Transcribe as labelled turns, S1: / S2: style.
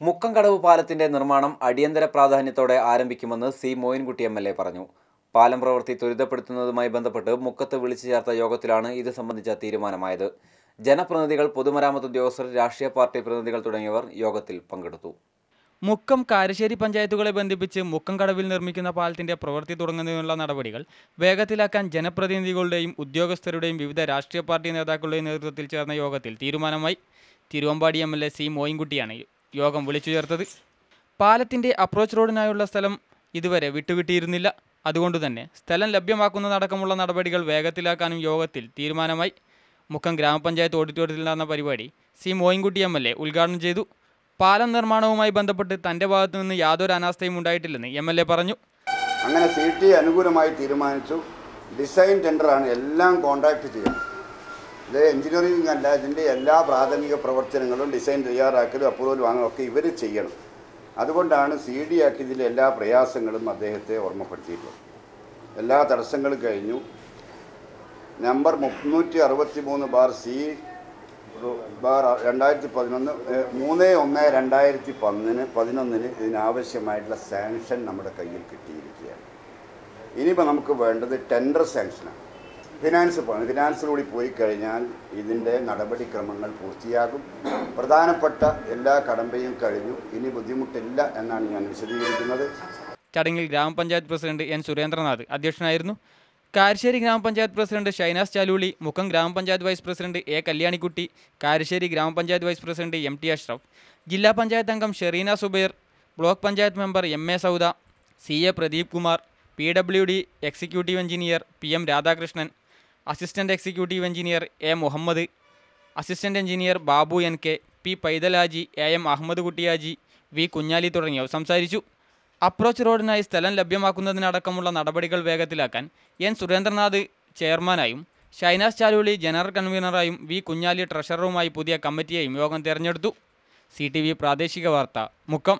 S1: മുക്കംകടവ് പാലത്തിന്റെ നിർമ്മാണം അടിയന്തര പ്രാധാന്യത്തോടെ ആരംഭിക്കുമെന്ന് C Moyinkutty M L A പറഞ്ഞു. പാലം പ്രവൃത്തി ത്വരിതപ്പെടുത്തുന്നതുമായി ബന്ധപ്പെട്ട് മുക്കത്ത് വിളിച്ചു ചേർത്ത യോഗത്തിലാണ് ഇത് സംബന്ധിച്ച തീരുമാനമായത്. ജനപ്രതിനിധികൾ പൊതുമരാമത്ത് ഉദ്യോഗസ്ഥർ രാഷ്ട്രീയ പാർട്ടി പ്രതിനിധികൾ തുടങ്ങിയവർ യോഗത്തിൽ പങ്കെടുത്തു.
S2: മുക്കം കാരശ്ശേരി പഞ്ചായത്തുകളെ ബന്ധിപ്പിച്ച് മുക്കം കടവിൽ നിർമ്മിക്കുന്ന പാലത്തിന്റെ പ്രവൃത്തി തുടങ്ങുന്നതിനുള്ള നടപടികൾ വേഗത്തിലാക്കാൻ ജനപ്രതിനിധികളുടെയും ഉദ്യോഗസ്ഥരുടെയും വിവിധ രാഷ്ട്രീയ പാർട്ടി നേതാക്കളുടെയും നേതൃത്വത്തിൽ ചേർന്ന യോഗത്തിൽ തീരുമാനമായി. Thiruvambady M L A C മോയിൻകുട്ടിയാണ് യോഗം വിളിച്ചു ചേർത്തത് പാലത്തിന്റെ അപ്രോച്ച് റോഡിനായുള്ള സ്ഥലം ഇതുവരെ വിട്ടുകിട്ടിയിരുന്നില്ല. അതുകൊണ്ടുതന്നെ സ്ഥലം ലഭ്യമാക്കുന്നതടക്കമുള്ള നടപടികൾ വേഗത്തിലാക്കാനും യോഗത്തിൽ തീരുമാനമായി. മുക്കം ഗ്രാമപഞ്ചായത്ത് ഓഡിറ്റോറിയത്തിൽ നടന്ന പരിപാടി സി മോയിൻകുട്ടി എം എൽ ഉദ്ഘാടനം ചെയ്തു. പാലം നിർമ്മാണവുമായി ബന്ധപ്പെട്ട് തന്റെ ഭാഗത്തു നിന്ന് യാതൊരു അനാസ്ഥയും ഉണ്ടായിട്ടില്ലെന്ന് എം എൽ എ പറഞ്ഞു.
S3: അങ്ങനെ സി ടി അനുകൂലമായി തീരുമാനിച്ചു. ഡിസൈൻ ടെൻഡറാണ് എല്ലാം കോൺട്രാക്ട് ചെയ്യുന്നത്. ഇത് എഞ്ചിനീയറിംഗ് അല്ല ഇതിന്റെ എല്ലാ പ്രാഥമിക പ്രവർത്തനങ്ങളും ഡിസൈൻ തയ്യാറാക്കലും അപ്രൂവൽ വാങ്ങലും ഒക്കെ ഇവർ ചെയ്യണം. അതുകൊണ്ടാണ് സി ഡി ആക്കിയതിലെ എല്ലാ പ്രയാസങ്ങളും അദ്ദേഹത്തെ ഓർമ്മപ്പെടുത്തിയിട്ടുള്ളത്. എല്ലാ തടസ്സങ്ങളും കഴിഞ്ഞു. നമ്പർ മുന്നൂറ്റി അറുപത്തി മൂന്ന് ബാർ സി ബാർ രണ്ടായിരത്തി പതിനൊന്ന് മൂന്ന് ഒന്ന് രണ്ടായിരത്തി പതിനൊന്ന് പതിനൊന്നിന് ഇതിനാവശ്യമായിട്ടുള്ള സാങ്ഷൻ നമ്മുടെ കയ്യിൽ കിട്ടിയിരിക്കുകയാണ്. ഇനിയിപ്പോൾ നമുക്ക് വേണ്ടത് ടെൻഡർ സാങ്ഷനാണ് ഫിനാൻസ് പോകണം ഫിനാൻസിലൂടെ പോയി കഴിഞ്ഞാൽ ഇതിന്റെ നടപടിക്രമങ്ങൾ പൂർത്തിയാകും. പ്രധാനപ്പെട്ട എല്ലാ കടമ്പയും കഴിഞ്ഞു. ഇനി ബുദ്ധിമുട്ടില്ല എന്നാണ് ഞാൻ വിശദീകരിക്കുന്നത്.
S2: ചടങ്ങിൽ ഗ്രാമപഞ്ചായത്ത് പ്രസിഡന്റ് എൻ സുരേന്ദ്രനാഥ് അധ്യക്ഷനായിരുന്നു. കാരശ്ശേരി ഗ്രാമപഞ്ചായത്ത് പ്രസിഡന്റ് ഷൈനാസ് ചാലൂളി മുക്കം ഗ്രാമപഞ്ചായത്ത് vice president A Kalyanikutty Karassery ഗ്രാമപഞ്ചായത്ത് vice president M T Ashraf ജില്ലാ പഞ്ചായത്ത് അംഗം Shereena Zubair block panchayat member M A Sauda C A Pradeep Kumar P W D executive engineer P M Radhakrishnan assistant executive engineer A Muhammad assistant engineer Babu N K P Paithalaji A M Ahammed Kuttiyaji V Kunhali തുടങ്ങിയവർ സംസാരിച്ചു. Approach റോഡിനായി സ്ഥലം ലഭ്യമാക്കുന്നതിനടക്കമുള്ള നടപടികൾ വേഗത്തിലാക്കാൻ N Surendranath ചെയർമാനായും Shainas Chaluli general കൺവീനറായും V Kunhali ട്രഷററുമായി പുതിയ കമ്മിറ്റിയെയും യോഗം തിരഞ്ഞെടുത്തു. സി പ്രാദേശിക വാർത്ത മുക്കം.